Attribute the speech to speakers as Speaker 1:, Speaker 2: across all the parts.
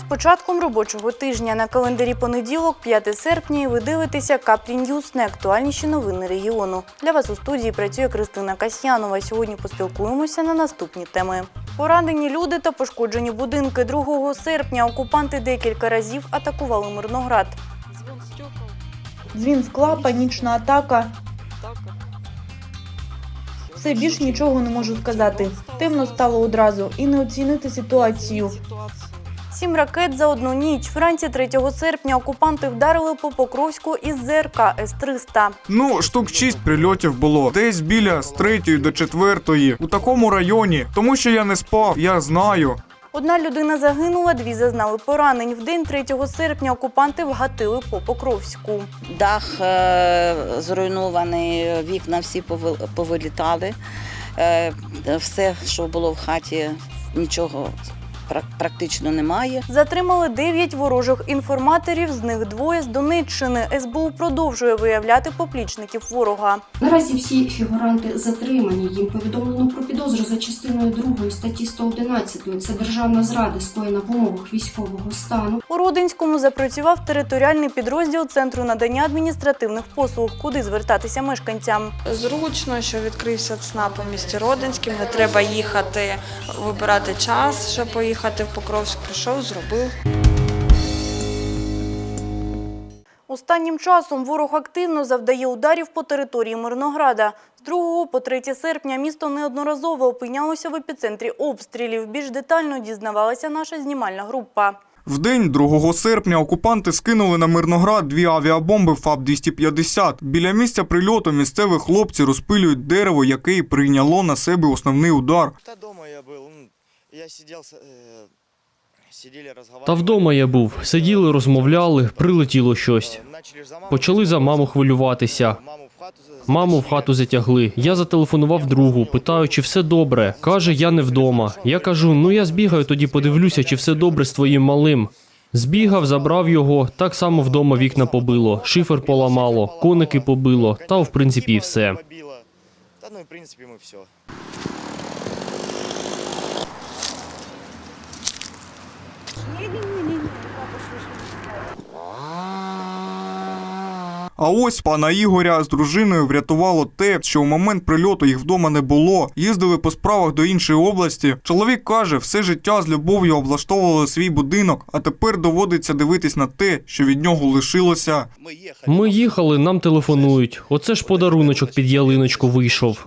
Speaker 1: з початком робочого тижня на календарі понеділок, 5 серпня, і ви дивитеся Каплі Ньюс, найактуальніші новини регіону. Для вас у студії працює Кристина Касьянова. Сьогодні поспілкуємося на наступні теми. Поранені люди та пошкоджені будинки 2 серпня. Окупанти декілька разів атакували Мирноград. Дзвін скла, панічна атака. Все більш нічого не можу сказати. Темно стало одразу і не оцінити ситуацію. Сім ракет за одну ніч. Вранці 3 серпня окупанти вдарили по Покровську із ЗРК С-300.
Speaker 2: Ну, штук 6 прильотів було. Десь біля з третьої до четвертої. У такому районі. Тому що я не спав, я знаю.
Speaker 1: Одна людина загинула, дві зазнали поранень. В день 3 серпня окупанти вгатили по Покровську.
Speaker 3: Дах е, зруйнований, вікна всі повилітали. Е, Все, що було в хаті, нічого практично немає.
Speaker 1: Затримали 9 ворожих інформаторів, з них двоє з Донеччини. СБУ продовжує виявляти поплічників ворога.
Speaker 4: Наразі всі фігуранти затримані. Їм повідомлено про підозру за частиною 2 статті 111. Це державна зрада, скоєна в умовах військового стану.
Speaker 1: У Родинському запрацював територіальний підрозділ Центру надання адміністративних послуг, куди звертатися мешканцям.
Speaker 5: Зручно, що відкрився ЦНАП у місті Родинським. Не треба їхати, вибирати час, щоб поїхати в Покровськ. Прийшов, зробив.
Speaker 1: Останнім часом ворог активно завдає ударів по території Мирнограда. З 2 по 3 серпня місто неодноразово опинялося в епіцентрі обстрілів. Більш детально дізнавалася наша знімальна група.
Speaker 2: В день 2 серпня окупанти скинули на Мирноград дві авіабомби ФАБ-250. Біля місця прильоту місцеві хлопці розпилюють дерево, яке й прийняло на себе основний удар.
Speaker 6: Та дома я был. м, Я сидел, с- э, сидели, разговаривали.
Speaker 7: Та вдома я був. Сиділи, розмовляли, прилетіло щось.
Speaker 6: Э, начали за маму
Speaker 7: Почали за маму
Speaker 6: беспокоиться.
Speaker 7: хвилюватися.
Speaker 6: Маму в хату за-
Speaker 7: Маму в
Speaker 6: затащили.
Speaker 7: хату затягли. Я зателефонував другу, питаю, чи все добре. Каже, я не вдома. Я кажу, ну я збігаю, тоді подивлюся, чи все добре з твоїм малим. Збігав, забрав його, так само вдома вікна побило, шифер поламало, коники побило, та в принципі і все.
Speaker 6: Побило. Та ну, в принципе, мы все.
Speaker 2: А ось пана Ігоря з дружиною врятувало те, що у момент прильоту їх вдома не було. Їздили по справах до іншої області. Чоловік каже, все життя з любов'ю облаштовували свій будинок, а тепер доводиться дивитись на те, що від нього лишилося.
Speaker 7: Ми їхали, нам телефонують. Оце ж подаруночок під ялиночку вийшов.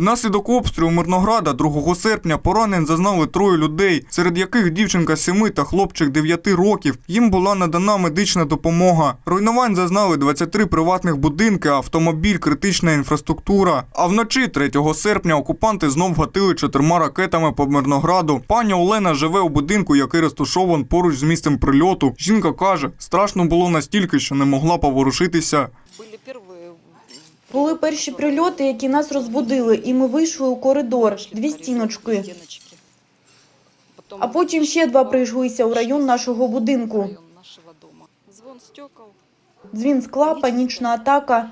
Speaker 2: Внаслідок обстрілу Мирнограда 2 серпня поранень зазнали троє людей, серед яких дівчинка 7 та хлопчик 9 років. Їм була надана медична допомога. Руйнувань зазнали 23 приватних будинки, автомобіль, критична інфраструктура. А вночі 3 серпня окупанти знов гатили чотирма ракетами по Мирнограду. Пані Олена живе у будинку, який розташований поруч з місцем прильоту. Жінка каже, страшно було настільки, що не могла поворушитися.
Speaker 5: Були перші
Speaker 1: прильоти, які нас розбудили, і ми вийшли у коридор. Дві стіночки. А потім ще два прийшлися у район нашого будинку. Дзвін скла, панічна атака.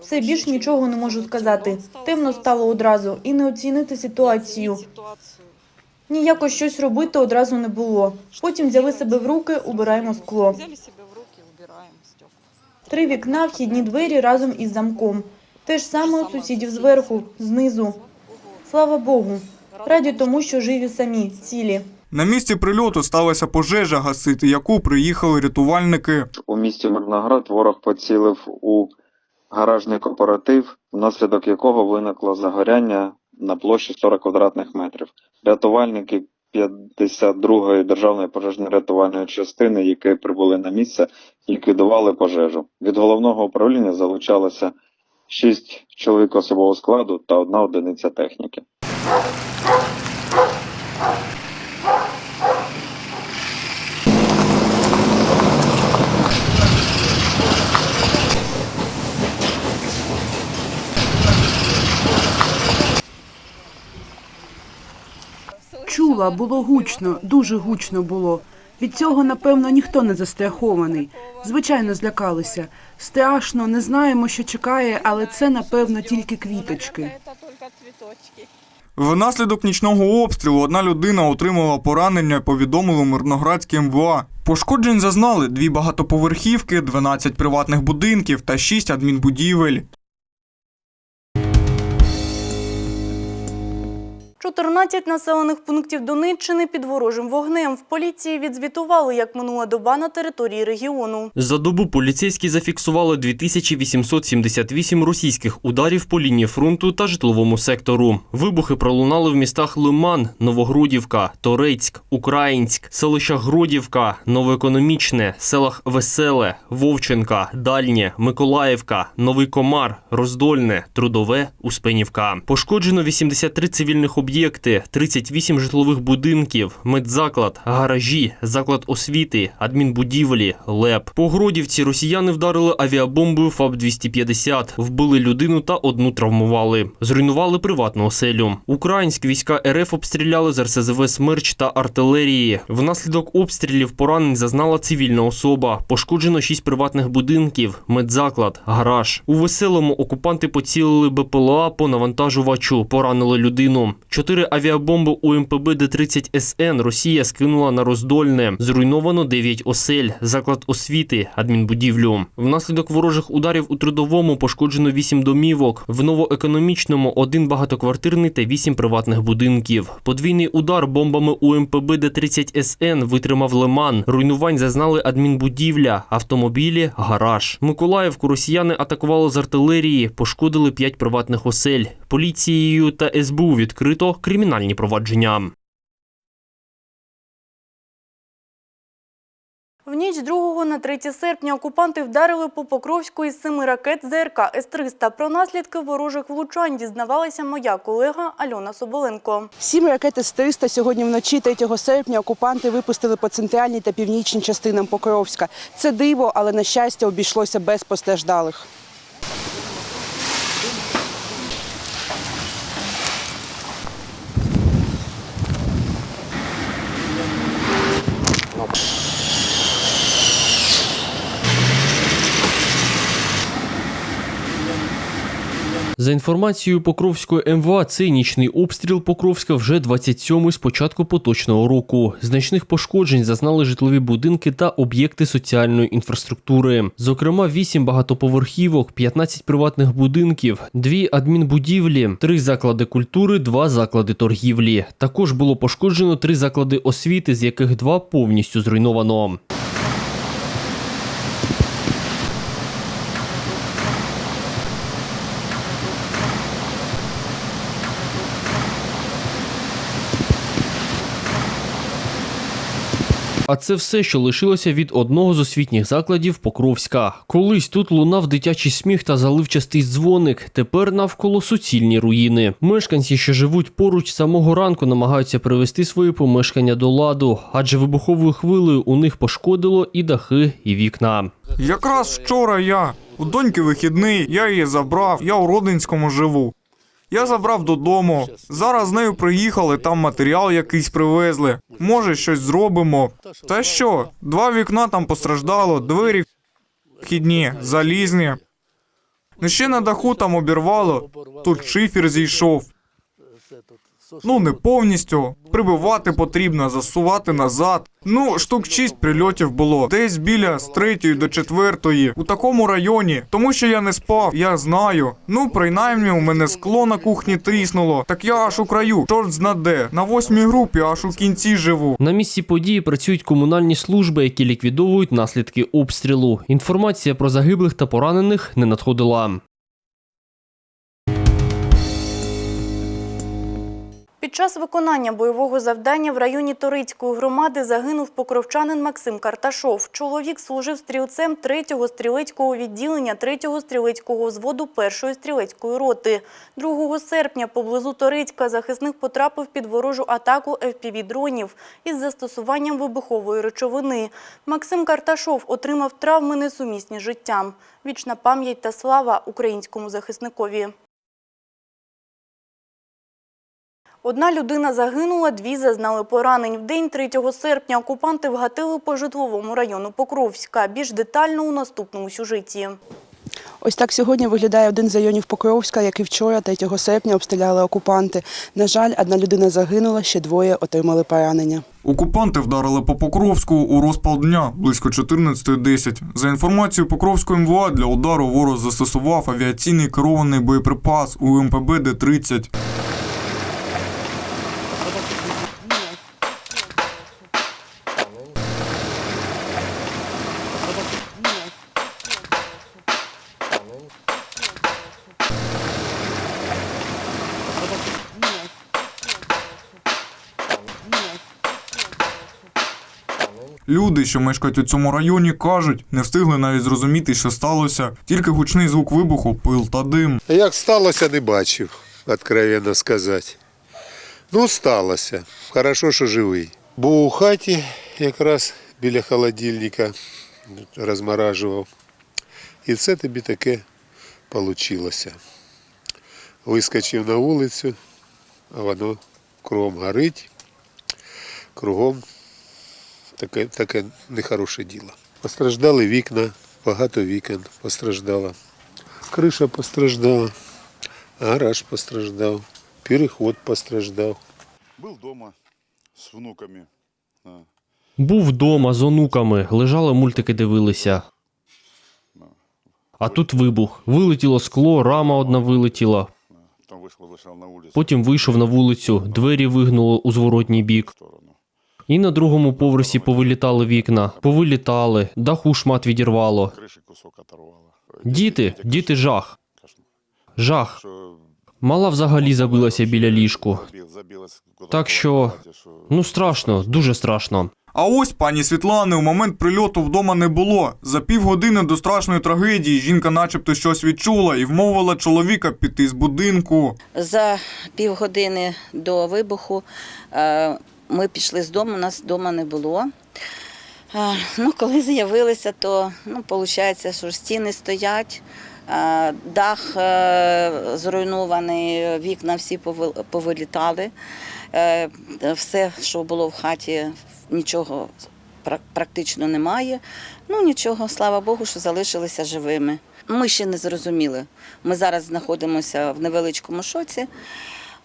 Speaker 1: Все більш нічого не можу сказати. Темно стало одразу і не оцінити. Ситуацію. Ніяко щось робити одразу не було. Потім взяли себе в руки, убираємо скло.
Speaker 5: Взяли себе в руки, убираємо стекла.
Speaker 1: Три вікна, вхідні двері разом із замком. Те ж саме у сусідів зверху, знизу. Слава Богу. Раді тому, що живі самі, цілі.
Speaker 2: На місці прильоту сталася пожежа гасити, яку приїхали рятувальники.
Speaker 8: У місті Мирноград ворог поцілив у гаражний кооператив, внаслідок якого виникло загоряння на площі 40 квадратних метрів. Рятувальники 52-ї державної пожежно-рятувальної частини, які прибули на місце, ліквідували пожежу. Від головного управління залучалося 6 чоловік особового складу та одна одиниця техніки.
Speaker 9: Чула, було гучно, дуже гучно було. Від цього, напевно, ніхто не застрахований. Звичайно, злякалися. Страшно, не знаємо, що чекає, але це, напевно, тільки квіточки.
Speaker 2: Внаслідок нічного обстрілу одна людина отримала поранення, повідомило Мирноградське МВА. Пошкоджень зазнали дві багатоповерхівки, 12 приватних будинків та 6 адмінбудівель.
Speaker 1: 14 населених пунктів Донеччини під ворожим вогнем. В поліції відзвітували, як минула доба на території регіону.
Speaker 7: За добу поліцейські зафіксували 2878 російських ударів по лінії фронту та житловому сектору. Вибухи пролунали в містах Лиман, Новогродівка, Торецьк, Українськ, селищах Гродівка, Новоекономічне, селах Веселе, Вовченка, Дальнє, Миколаївка, Новий Комар, Роздольне, Трудове, Успенівка. Пошкоджено 83 цивільних об'єкти, 38 житлових будинків, медзаклад, гаражі, заклад освіти, адмінбудівлі, ЛЕП. По Гродівці росіяни вдарили авіабомбою ФАБ-250, вбили людину та одну травмували. Зруйнували приватну оселю. Українські війська РФ обстріляли з РСЗВ «Смерч» та артилерії. Внаслідок обстрілів поранень зазнала цивільна особа. Пошкоджено 6 приватних будинків, медзаклад, гараж. У веселому окупанти поцілили БПЛА по навантажувачу, поранили людину. Чотири авіабомби у МПБ Д-30 СН Росія скинула на роздольне. Зруйновано 9 осель, заклад освіти, адмінбудівлю. Внаслідок ворожих ударів у трудовому пошкоджено 8 домівок. В новоекономічному один багатоквартирний та 8 приватних будинків. Подвійний удар бомбами у МПБ Д-30 СН витримав Лиман. Руйнувань зазнали адмінбудівля, автомобілі, гараж. Миколаївку росіяни атакували з артилерії, пошкодили 5 приватних осель. Поліцією та СБУ відкрито кримінальні провадження.
Speaker 1: В ніч 2 на 3 серпня окупанти вдарили по Покровську із семи ракет ЗРК С-300. Про наслідки ворожих влучань дізнавалася моя колега Альона Соболенко.
Speaker 9: Сім ракет С-300 сьогодні вночі 3 серпня окупанти випустили по центральній та північній частинам Покровська. Це диво, але на щастя обійшлося без постраждалих.
Speaker 7: За інформацією Покровської МВА, цей нічний обстріл Покровська вже 27-й з початку поточного року. Значних пошкоджень зазнали житлові будинки та об'єкти соціальної інфраструктури. Зокрема, 8 багатоповерхівок, 15 приватних будинків, 2 адмінбудівлі, 3 заклади культури, 2 заклади торгівлі. Також було пошкоджено 3 заклади освіти, з яких 2 повністю зруйновано. А це все, що лишилося від одного з освітніх закладів Покровська. Колись тут лунав дитячий сміх та заливчастий дзвоник. Тепер навколо суцільні руїни. Мешканці, що живуть поруч самого ранку, намагаються привести свої помешкання до ладу, адже вибуховою хвилею у них пошкодило і дахи, і вікна.
Speaker 2: Якраз вчора я. У доньки вихідний, я її забрав, я у Родинському живу. Я забрав додому. Зараз з нею приїхали, там матеріал якийсь привезли. Може, щось зробимо. Та що? Два вікна там постраждало, двері вхідні, залізні. Ну ще на даху там обірвало, тут шифер зійшов. Ну, не повністю. Прибивати потрібно, засувати назад. Ну, штук 6 прильотів було. Десь біля з третьої до четвертої. У такому районі. Тому що я не спав, я знаю. Ну, принаймні, у мене скло на кухні тріснуло. Так я аж у краю. Чорт знаде. На восьмій групі аж у кінці живу.
Speaker 7: На місці події працюють комунальні служби, які ліквідовують наслідки обстрілу. Інформація про загиблих та поранених не надходила.
Speaker 1: Під час виконання бойового завдання в районі Торицької громади загинув покровчанин Максим Карташов. Чоловік служив стрілцем 3-го стрілецького відділення 3-го стрілецького взводу 1-ї стрілецької роти. 2 серпня поблизу Торицька захисник потрапив під ворожу атаку FPV-дронів із застосуванням вибухової речовини. Максим Карташов отримав травми несумісні з життям. Вічна пам'ять та слава українському захисникові. Одна людина загинула, дві зазнали поранень. В день 3 серпня окупанти вгатили по житловому району Покровська. Більш детально у наступному сюжеті.
Speaker 9: Ось так сьогодні виглядає один з районів Покровська, який вчора, 3 серпня, обстріляли окупанти. На жаль, одна людина загинула, ще двоє отримали поранення.
Speaker 2: Окупанти вдарили по Покровську у розпал дня близько 14.10. За інформацією Покровської МВА, для удару ворог застосував авіаційний керований боєприпас у МПБ Д-30. Що мешкають у цьому районі, кажуть, не встигли навіть зрозуміти, що сталося. Тільки гучний звук вибуху, пил та дим.
Speaker 10: Як сталося, не бачив, откровенно сказати. Ну, сталося. Хорошо, що живий. Був у хаті якраз біля холодильника, розморажував. І це тобі таке вийшло. Вискочив на вулицю, а воно кругом горить, кругом таке, таке нехороше діло. Постраждали вікна, багато вікон постраждало. Криша постраждала. Гараж постраждав, переход постраждав.
Speaker 11: Был дома с внуками. А,
Speaker 7: Був вдома з онуками, лежали мультики дивилися. А тут вибух. Вилетіло скло, рама одна вилетіла.
Speaker 11: Потом вышел, вышел на улицу
Speaker 7: Потім вийшов на вулицю, двері вигнуло у зворотній бік. І на другому поверсі повилітали вікна, повилітали, даху шмат відірвало. Діти, діти жах. Жах. Мала взагалі забилася біля ліжку. Так що, ну страшно, дуже страшно.
Speaker 2: А ось пані Світлани у момент прильоту вдома не було. За півгодини до страшної трагедії жінка начебто щось відчула і вмовила чоловіка піти з будинку.
Speaker 3: За півгодини до вибуху е, ми пішли з дому, нас вдома не було. Ну, коли з'явилися, то ну, виходить, що стіни стоять, дах е, зруйнований, вікна всі повилітали. Е, Все, що було в хаті, нічого практично немає. Ну нічого, слава Богу, що залишилися живими. Ми ще не зрозуміли. Ми зараз знаходимося в невеличкому шоці.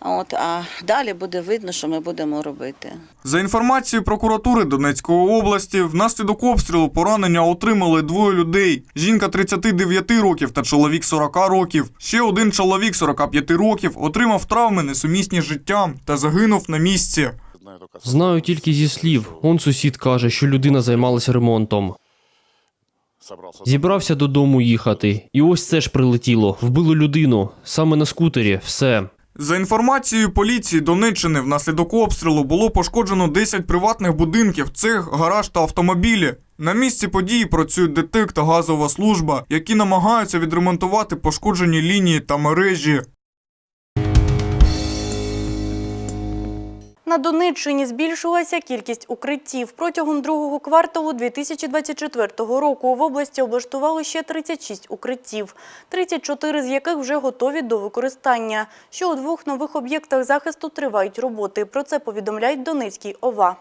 Speaker 3: От, а далі буде видно, що ми будемо робити.
Speaker 2: За інформацією прокуратури Донецької області, внаслідок обстрілу поранення отримали двоє людей: жінка 39 років та чоловік 40 років. Ще один чоловік 45 років отримав травми несумісні з життям та загинув на місці.
Speaker 11: знаю
Speaker 7: тільки зі слів. Он сусід каже, що людина займалася ремонтом. Зібрався додому їхати. І ось це ж прилетіло. Вбило людину. Саме на скутері. Все.
Speaker 2: За інформацією поліції Донеччини, внаслідок обстрілу було пошкоджено 10 приватних будинків, цех, гараж та автомобілі. На місці події працюють ДТЕК та газова служба, які намагаються відремонтувати пошкоджені лінії та мережі.
Speaker 1: На Донеччині збільшилася кількість укриттів. Протягом другого кварталу 2024 року в області облаштували ще 36 укриттів, 34 з яких вже готові до використання. Ще у двох нових об'єктах захисту тривають роботи. Про це повідомляють Донецький ОВА.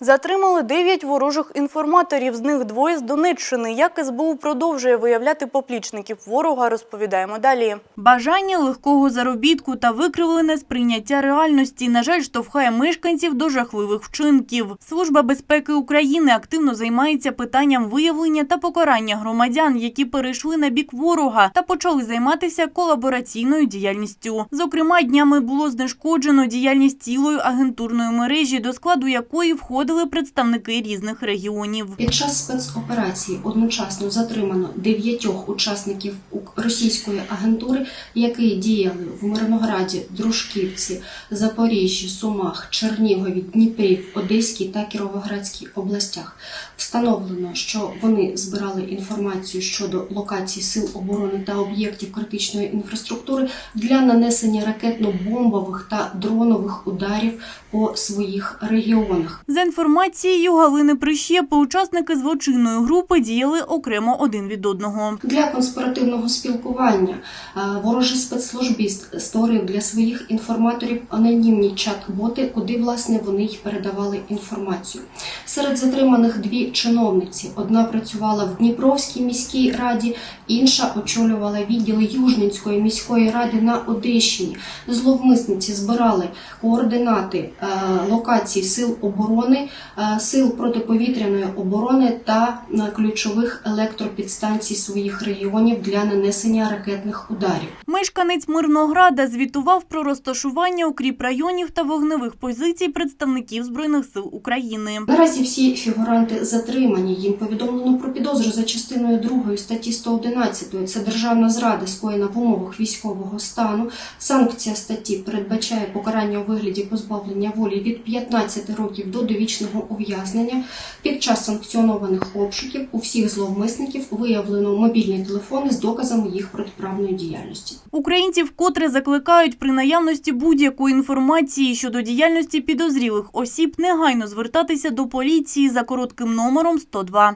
Speaker 1: Затримали 9 ворожих інформаторів, з них двоє з Донеччини. Як СБУ продовжує виявляти поплічників ворога, розповідаємо далі. Бажання легкого заробітку та викривлене сприйняття реальності, на жаль, штовхає мешканців до жахливих вчинків. Служба безпеки України активно займається питанням виявлення та покарання громадян, які перейшли на бік ворога та почали займатися колабораційною діяльністю. Зокрема, днями було знешкоджено діяльність цілої агентурної мережі, до складу якої входили представники різних регіонів.
Speaker 4: Під час спецоперації одночасно затримано дев'ятьох учасників російської агентури, які діяли в Мирнограді, Дружківці, Запоріжжі, Сумах, Чернігові, Дніпрі, Одеській та Кіровоградській областях. Встановлено, що вони збирали інформацію щодо локацій сил оборони та об'єктів критичної інфраструктури для нанесення ракетно-бомбових та дронових ударів по своїх регіонах.
Speaker 1: Інформацією Галини Прищепи, учасники злочинної групи діяли окремо один від одного.
Speaker 4: Для конспіративного спілкування е, ворожий спецслужбіст створив для своїх інформаторів анонімні чат-боти, куди власне вони й передавали інформацію. Серед затриманих дві чиновниці: одна працювала в Дніпровській міській раді, інша очолювала відділи Южненської міської ради на Одещині. Зловмисниці збирали координати е, локацій сил оборони, е, сил протиповітряної оборони та е, ключових електропідстанцій своїх регіонів для нанесення ракетних ударів.
Speaker 1: Мешканець Мирнограда звітував про розташування укріп районів та вогневих позицій представників Збройних сил України.
Speaker 4: Наразі всі фігуранти затримані. Їм повідомлено про підозру за частиною 2 статті 111. Це державна зрада, скоєна в умовах військового стану. Санкція статті передбачає покарання у вигляді позбавлення волі від 15 років до довічного ув'язнення. Під час санкціонованих обшуків у всіх зловмисників виявлено мобільні телефони з доказами їх протиправної діяльності.
Speaker 1: Українці вкотре закликають при наявності будь-якої інформації щодо діяльності підозрілих осіб негайно звертатися до поліції за коротким номером 102.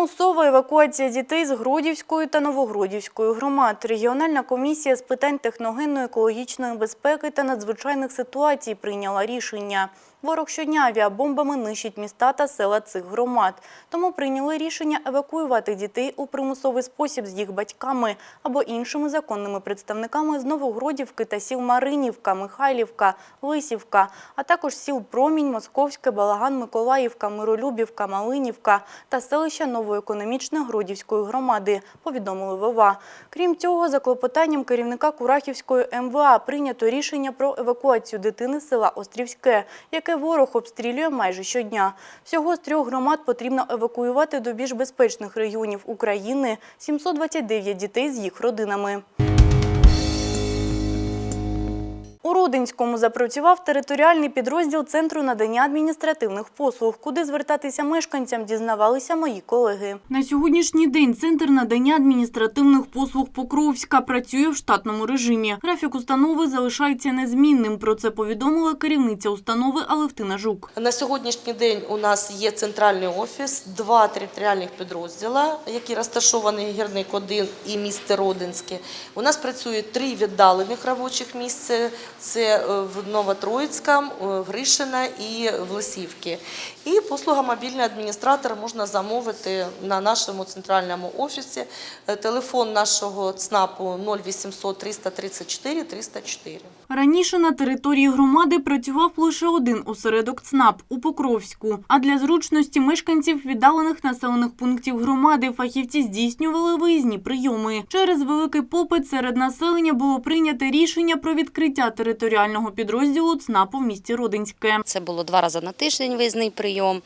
Speaker 1: Примусова евакуація дітей з Гродівської та Новогродівської громад. Регіональна комісія з питань техногенної екологічної безпеки та надзвичайних ситуацій прийняла рішення. Ворог щодня авіабомбами нищить міста та села цих громад. Тому прийняли рішення евакуювати дітей у примусовий спосіб з їх батьками або іншими законними представниками з Новогродівки та сіл Маринівка, Михайлівка, Лисівка, а також сіл Промінь, Московське, Балаган, Миколаївка, Миролюбівка, Малинівка та селища Новоекономічне Гродівської громади, повідомили ВВА. Крім цього, за клопотанням керівника Курахівської МВА прийнято рішення про евакуацію дитини села Острівське, яке ворог обстрілює майже щодня. Всього з трьох громад потрібно евакуювати до більш безпечних регіонів України 729 дітей з їх родинами. У Рудинському запрацював територіальний підрозділ Центру надання адміністративних послуг, куди звертатися мешканцям, дізнавалися мої колеги. На сьогоднішній день Центр надання адміністративних послуг Покровська працює в штатному режимі. Графік установи залишається незмінним. Про це повідомила керівниця установи Алевтина Жук.
Speaker 12: На сьогоднішній день у нас є центральний офіс, два територіальних підрозділа, які розташовані Гірник 1 і місце Родинське. У нас працює три віддалених робочих місця. Це е, в Новотроїцькому, е, Гришина і в Лисівці. І послуга мобільний адміністратор можна замовити на нашому центральному офісі. Е, Телефон нашого ЦНАПу 0800 334 304.
Speaker 1: Раніше на території громади працював лише один осередок ЦНАП у Покровську. А для зручності мешканців віддалених населених пунктів громади фахівці здійснювали виїзні прийоми. Через великий попит серед населення було прийнято рішення про відкриття територіального підрозділу ЦНАПу в місті Родинське.
Speaker 13: Це було два рази на тиждень виїзний прийом.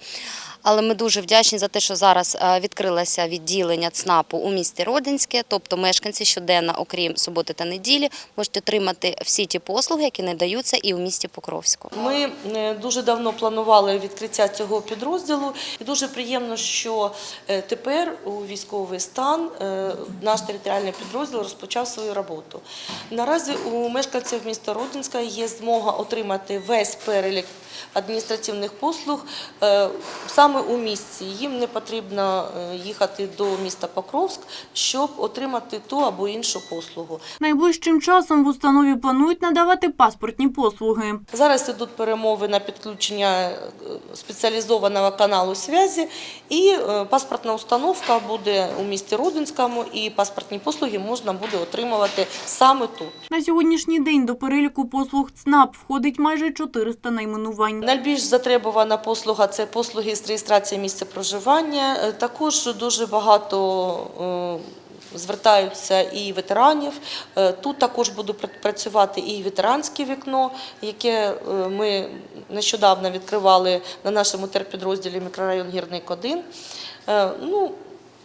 Speaker 13: Але ми дуже вдячні за те, що зараз е, відкрилося відділення ЦНАПу у місті Родинське, тобто мешканці щоденно, окрім суботи та неділі, можуть отримати всі ті послуги, які надаються і у місті Покровську.
Speaker 12: Ми е, дуже давно планували відкриття цього підрозділу, і дуже приємно, що е, тепер у військовий стан наш територіальний підрозділ розпочав свою роботу. Наразі у мешканців міста Родинська є змога отримати весь перелік адміністративних послуг е, саме у місті. Їм не потрібно е, їхати до міста Покровськ, щоб отримати ту або іншу послугу.
Speaker 1: Найближчим часом в установі планують надавати паспортні послуги.
Speaker 12: Зараз йдуть перемови на підключення е, спеціалізованого каналу зв'язі, і е, паспортна установка буде у місті Родинському, і паспортні послуги можна буде отримувати саме тут.
Speaker 1: На сьогоднішній день до переліку послуг ЦНАП входить майже 400 найменувань.
Speaker 12: Найбільш затребувана послуга це послуги з реєстрації місця проживання. Е, Також дуже багато е, звертаються і ветеранів. Е, Тут також буде працювати і ветеранське вікно, яке ми нещодавно відкривали на нашому терпідрозділі мікрорайон Гірник 1. Е, Ну,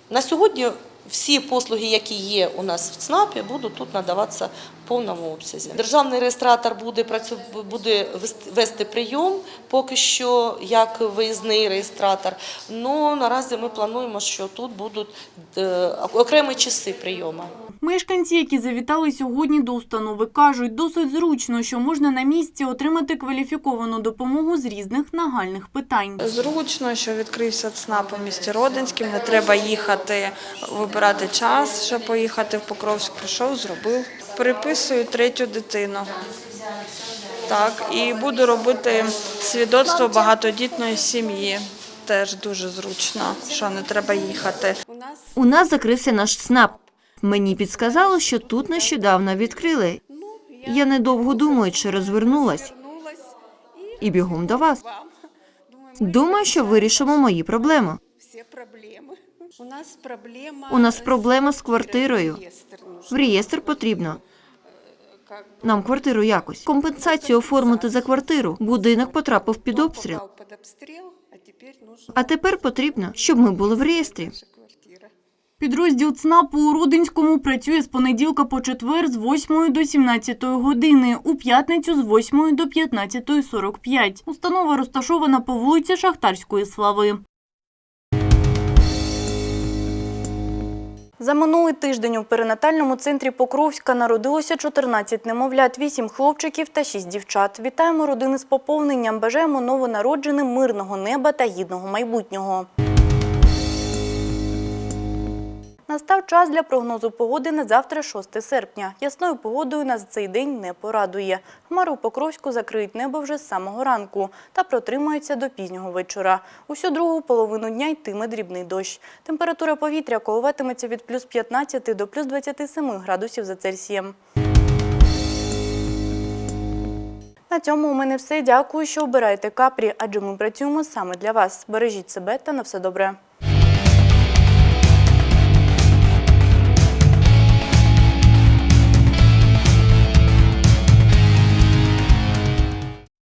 Speaker 12: на сьогодні всі послуги, які є у нас в ЦНАПі, будуть тут надаватися повному обсязі. Державний реєстратор буде працю буде вести- прийом, поки що як виїзний реєстратор. Ну наразі ми плануємо, що тут будуть е, окремі часи прийому.
Speaker 1: Мешканці, які завітали сьогодні до установи, кажуть, досить зручно, що можна на місці отримати кваліфіковану допомогу з різних нагальних питань.
Speaker 5: Зручно, що відкрився ЦНАП у місті Родинським, не треба їхати вибирати час, щоб поїхати в Покровськ. Прийшов, зробив. Переписую третю дитину. Так, і буду робити свідоцтво багатодітної сім'ї. Теж дуже зручно, що не треба їхати.
Speaker 14: У нас закрився наш СНАП. Мені підсказало, що тут нещодавно відкрили. Я недовго думаючи розвернулась і бігом до вас. Думаю, що вирішимо мої проблеми. У нас проблема з квартирою. В реєстр потрібно. Нам квартиру якось. Компенсацію оформити за квартиру. Будинок потрапив під обстріл. А тепер потрібно, щоб ми були в реєстрі.
Speaker 1: Підрозділ ЦНАПу у Рудинському працює з понеділка по четвер з 8 до 17 години, у п'ятницю з 8 до 15.45. Установа розташована по вулиці Шахтарської слави. За минулий тиждень у перинатальному центрі Покровська народилося 14 немовлят, 8 хлопчиків та 6 дівчат. Вітаємо родини з поповненням, бажаємо новонародженим мирного неба та гідного майбутнього. Настав час для прогнозу погоди на завтра, 6 серпня. Ясною погодою нас цей день не порадує. Хмари у Покровську закриють небо вже з самого ранку та протримаються до пізнього вечора. Усю другу половину дня йтиме дрібний дощ. Температура повітря коливатиметься від плюс 15 до плюс 27 градусів за Цельсієм. На цьому у мене все. Дякую, що обираєте капрі, адже ми працюємо саме для вас. Бережіть себе та на все добре.